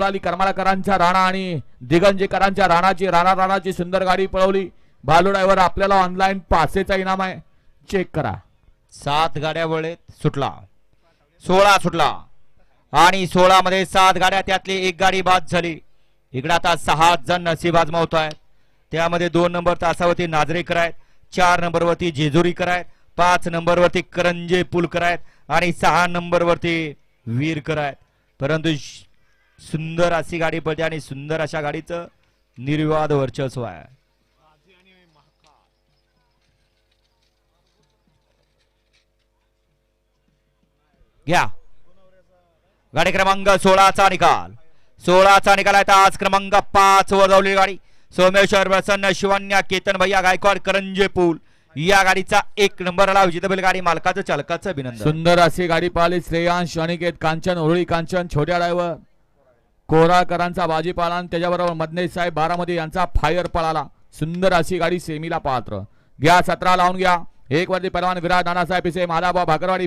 पळाली करमाळकरांच्या राणा आणि दिगंजेकरांच्या राणाची राणा राणाची सुंदर गाडी पळवली. भालू ड्रायव्हर आपल्याला ऑनलाईन पासेचा इनाम आहे. चेक करा. सात गाड्या वळेत सुटला. सोळा सुटला. आणि सोळा मध्ये सात गाड्या त्यातली एक गाडी बाद झाली. इकडे आता सहा जण नशीब आजमावत आहेत. त्यामध्ये दोन नंबर तासावरती नाजरेकर आहेत चार नंबरवरती जेजुरीकर आहेत पाच नंबरवरती करंजे पुलकर आहेत आणि सहा नंबरवरती वीरकर आहेत. परंतु सुंदर अशी गाडी पडते आणि सुंदर अशा गाडीचं निर्वाद वर्चस्व आहे. घ्या. गाडी क्रमांक सोळाचा निकाल. सोळाचा निकाल आहे आज क्रमांक पाच वर धावलेली गाडी. सोमेश्वर प्रसन्न शिवन्या केतन भैया गायकवाड करंजे पूल. या गाडीचा एक नंबरला विजेतेबल गाडी मालकाचं चालकाचं अभिनंदन. सुंदर अशी गाडी पाहिली. श्रेयांश अनिकेत कांचन उरळी कांचन छोट्या ड्रायव्हर कोराळकरांचा बाजीपाला आणि त्याच्याबरोबर मदनेश साहेब बारामती यांचा फायर पळाला. सुंदर अशी गाडी सेमीला पात्र. घ्या सतरा लावून घ्या. एक वरती परवान विराट नानासाहेब पिसे महादाबा भाकरवाडी